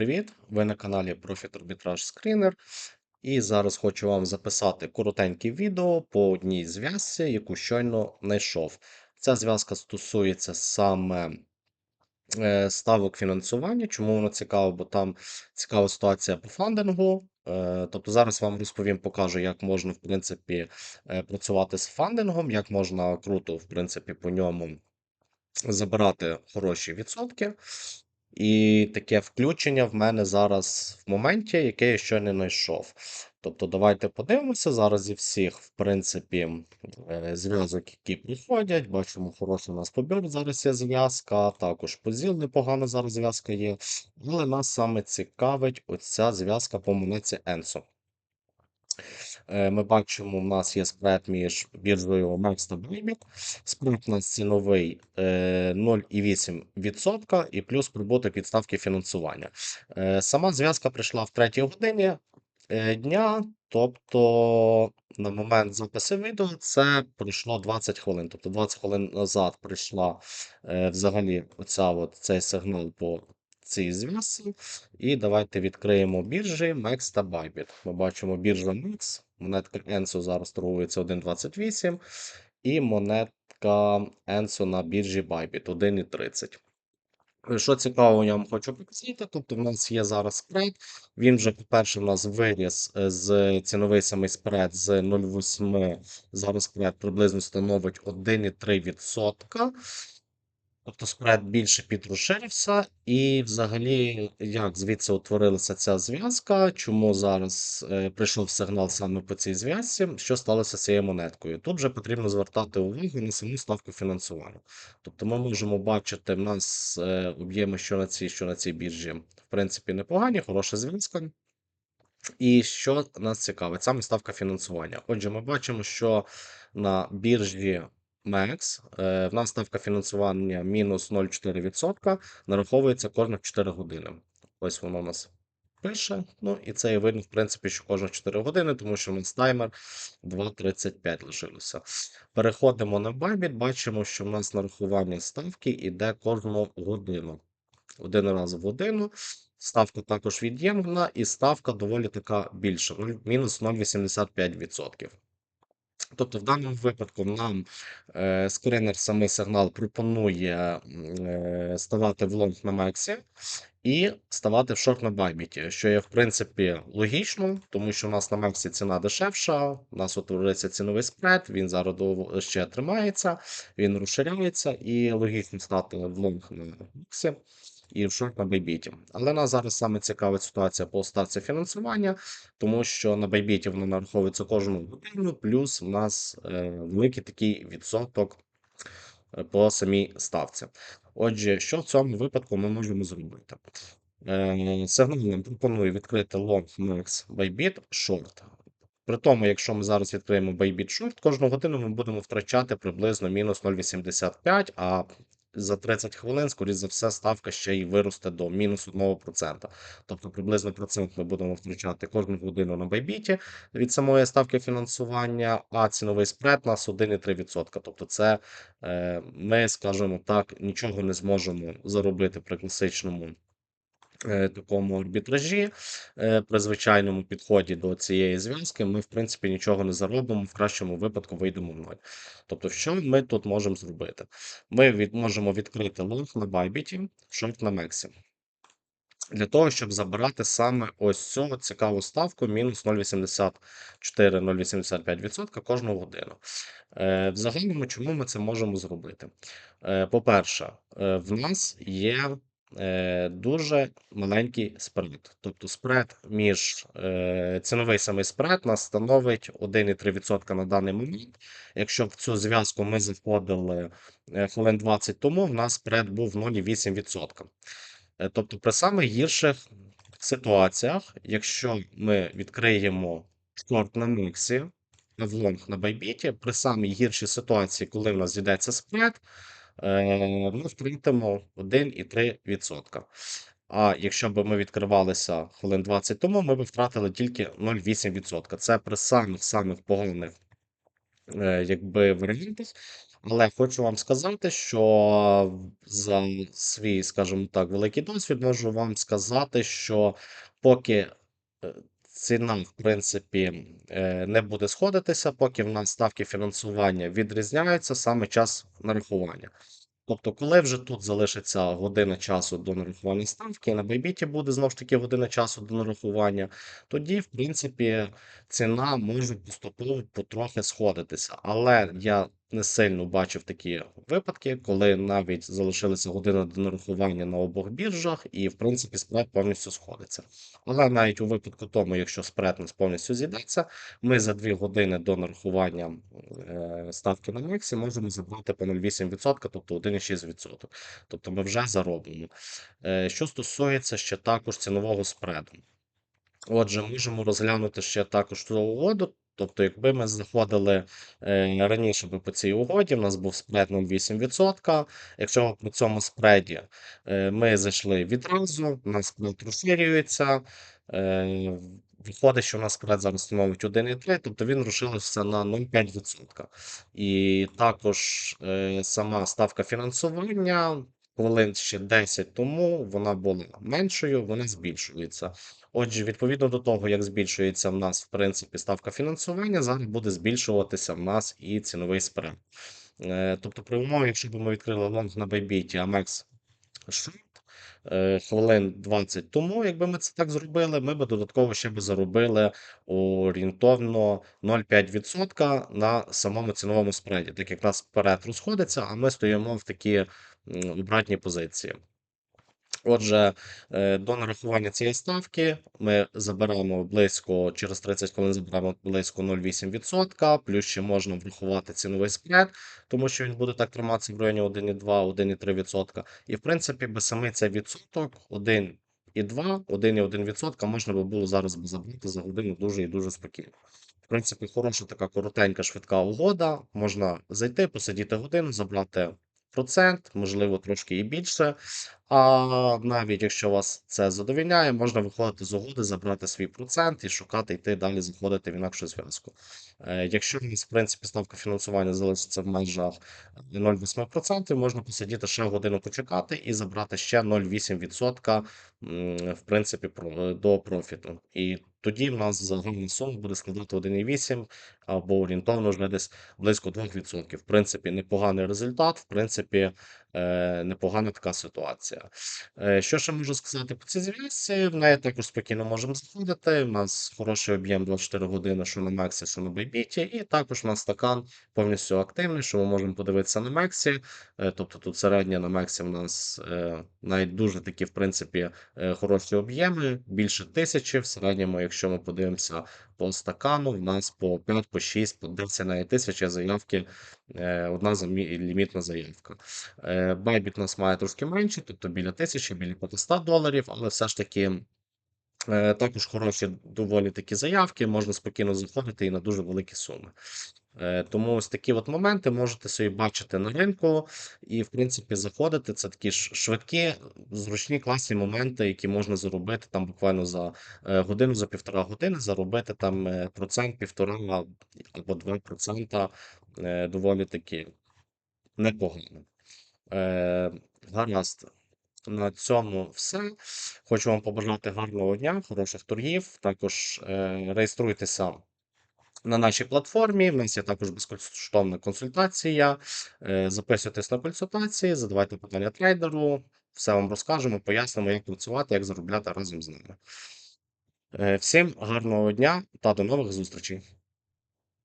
привіт! Ви на каналі Profit Arbitrage Screener. І зараз хочу вам записати коротеньке відео по одній зв'язці, яку щойно знайшов. Ця зв'язка стосується саме е, ставок фінансування. Чому воно цікаво? Бо там цікава ситуація по фандингу. Е, Тобто зараз вам розповім, покажу, як можна в принципі е, працювати з фандингом, як можна круто, в принципі, по ньому забирати хороші відсотки. І таке включення в мене зараз в моменті, яке я ще не знайшов. Тобто, давайте подивимося. Зараз зі всіх, в принципі, е, зв'язок, які приходять. Бачимо, хороший у нас побір зараз є зв'язка. Також позіл непогана зараз зв'язка є. Але нас саме цікавить оця зв'язка по монеті Enso. Е, Ми бачимо, у нас є спред між біржею Max та Bybit. Спред у нас ціновий е, 0,8% і плюс прибуток від ставки фінансування. Е, Сама зв'язка прийшла в третій годині е, дня, тобто на момент запису відео це пройшло 20 хвилин. Тобто 20 хвилин назад прийшла е, взагалі оця от, цей сигнал по цій зв'язці. І давайте відкриємо біржі MEX та Bybit. Ми бачимо біржа MEX, монетка Enso зараз торгується 1,28, і монетка Enso на біржі Bybit 1,30. Е, Що цікаво, я вам хочу показати. Тобто, в нас є зараз спред. Він вже, по-перше, в нас виріс е, з ціновий самий спред з 0,8. Зараз спред приблизно становить 1,3%. Тобто спред більше підрозширився, і взагалі, як звідси утворилася ця зв'язка, чому зараз е, прийшов сигнал саме по цій зв'язці, що сталося з цією монеткою? Тут вже потрібно звертати увагу на саму ставку фінансування. Тобто ми можемо бачити, в нас е, об'єми, що на цій, що на цій біржі, в принципі, непогані, хороша зв'язка. І що нас цікавить, саме ставка фінансування. Отже, ми бачимо, що на біржі Е, в нас ставка фінансування мінус 0,4% нараховується кожних 4 години. Ось воно у нас пише. Ну і це і видно, в принципі, що кожних 4 години, тому що у нас таймер 2,35 лишилося. Переходимо на Bybit, бачимо, що в нас нарахування ставки йде кожну годину. Один раз в годину. Ставка також від'ємна, і ставка доволі така більша, мінус 0,85%. Тобто, в даному випадку нам е, скринер самий сигнал пропонує е, ставати в лонг на Мексі і ставати в шорт на Байбіті, що є в принципі логічно, тому що у нас на Мексі ціна дешевша, у нас утворюється ціновий спред, він зараз ще тримається, він розширяється, і логічно стати в лонг на Мексі і в шорт на Байбіті. Але нас зараз саме цікавить ситуація по ставці фінансування, тому що на Байбіті воно нараховується кожну годину, плюс в нас е, великий такий відсоток е, по самій ставці. Отже, що в цьому випадку ми можемо зробити? Е, Сигнал нам пропонує відкрити long max Bybit short. При тому, якщо ми зараз відкриємо Bybit short, кожну годину ми будемо втрачати приблизно мінус 0,85, а за 30 хвилин, скоріш за все, ставка ще й виросте до мінус 1%. Тобто приблизно процент ми будемо втрачати кожну годину на байбіті від самої ставки фінансування, а ціновий спред нас 1,3%. Тобто, це е, ми, скажімо так, нічого не зможемо заробити при класичному такому арбітражі. Е, При звичайному підході до цієї зв'язки ми, в принципі, нічого не заробимо, в кращому випадку вийдемо в ноль. Тобто, що ми тут можемо зробити? Ми від, можемо відкрити лонг на Bybit, шорт на Мексі. Для того, щоб забирати саме ось цю цікаву ставку мінус 0,84-0,85% кожну годину. Е, в загальному, чому ми це можемо зробити? Е, по-перше, е, в нас є е, дуже маленький спред. Тобто спред між е, ціновий самий спред нас становить 1,3% на даний момент. Якщо в цю зв'язку ми заходили е, хвилин 20 тому, в нас спред був 0,8%. Е, Тобто, при самих гірших ситуаціях, якщо ми відкриємо шорт на міксі, в лонг на байбіті, при самій гіршій ситуації, коли в нас зійдеться спред, е, ми втратимо 1,3%. А якщо б ми відкривалися хвилин 20 тому, ми б втратили тільки 0,8%. Це при самих самих поганих е, якби варіантах. Але хочу вам сказати, що за свій, скажімо так, великий досвід можу вам сказати, що поки е, ціна, в принципі, е, не буде сходитися, поки в нас ставки фінансування відрізняються, саме час нарахування. Тобто, коли вже тут залишиться година часу до нарахування ставки, на Bybit буде знову ж таки година часу до нарахування, тоді, в принципі, ціна може поступово потрохи сходитися. Але я не сильно бачив такі випадки, коли навіть залишилася година до нарахування на обох біржах, і, в принципі, спред повністю сходиться. Але навіть у випадку тому, якщо спред нас повністю зійдеться, ми за 2 години до нарахування е, ставки на Мексі можемо забрати по 0,8%, тобто 1,6%. Тобто ми вже заробимо. Е, Що стосується ще також цінового спреду. Отже, можемо розглянути ще також ту угоду. Тобто, якби ми заходили е, раніше би по цій угоді, у нас був спред 0,8%. Якщо при цьому спреді е, ми зайшли відразу, у нас спред розширюється. Е, виходить, що у нас спред зараз становить 1,3, тобто він розширився на 0,5%. І також е, сама ставка фінансування. Хвилин ще 10 тому вона була меншою, вона збільшується. Отже, відповідно до того, як збільшується в нас, в принципі, ставка фінансування, зараз буде збільшуватися в нас і ціновий спред. Е, Тобто, при умові, якщо б ми відкрили лонг на Байбіті, Амекс. Хвилин 20 тому, якби ми це так зробили, ми б додатково ще б заробили орієнтовно 0,5% на самому ціновому спреді, так як нас вперед розходиться, а ми стоїмо в такі обратні позиції. Отже, е, до нарахування цієї ставки ми заберемо близько через 30 хвилин заберемо близько 0,8%, плюс ще можна врахувати ціновий спред, тому що він буде так триматися в районі 1,2-1,3%. І в принципі, би самий цей відсоток 1,2, 1,1% можна би було зараз забрати за годину дуже і дуже спокійно. В принципі, хороша така коротенька, швидка угода. Можна зайти, посидіти годину, забрати процент, можливо, трошки і більше. А навіть якщо вас це задовільняє, можна виходити з угоди, забрати свій процент і шукати йти далі заходити в інакшу зв'язку. Е, Якщо в принципі, ставка фінансування залишиться в межах 0,8%, можна посидіти ще годину почекати і забрати ще 0,8% в принципі, до профіту. І тоді в нас загальна сума буде складати 1,8 або орієнтовно вже десь близько 2%. В принципі, непоганий результат, в принципі, е, непогана така ситуація. Е, Що ще можу сказати по цій зв'язці? В неї також спокійно можемо заходити. У нас хороший об'єм 24 години, що на Мексі, що на Бейбіті, і також у нас стакан повністю активний, що ми можемо подивитися на Мексі. Е, Тобто тут середня на Мексі в нас е, навіть дуже такі, в принципі, е, хороші об'єми, більше тисячі. В середньому, якщо ми подивимося по стакану, в нас по 5, по 6, по 10 навіть тисячі заявки, е, одна замі- лімітна заявка. Байбіт Bybit нас має трошки менше, тобто біля тисячі, біля 500 доларів, але все ж таки е, також хороші доволі такі заявки, можна спокійно заходити і на дуже великі суми. Е, Тому ось такі от моменти можете собі бачити на ринку і, в принципі, заходити. Це такі швидкі, зручні, класні моменти, які можна заробити там буквально за е, годину, за півтора години, заробити там е, процент, півтора або два процента доволі таки непогано. Гаразд. На цьому все. Хочу вам побажати гарного дня, хороших торгів. Також реєструйтеся на нашій платформі. В нас є також безкоштовна консультація. Е, записуйтесь на консультації, задавайте питання трейдеру. Все вам розкажемо, пояснимо, як працювати, як заробляти разом з нами. Е, всім гарного дня та до нових зустрічей!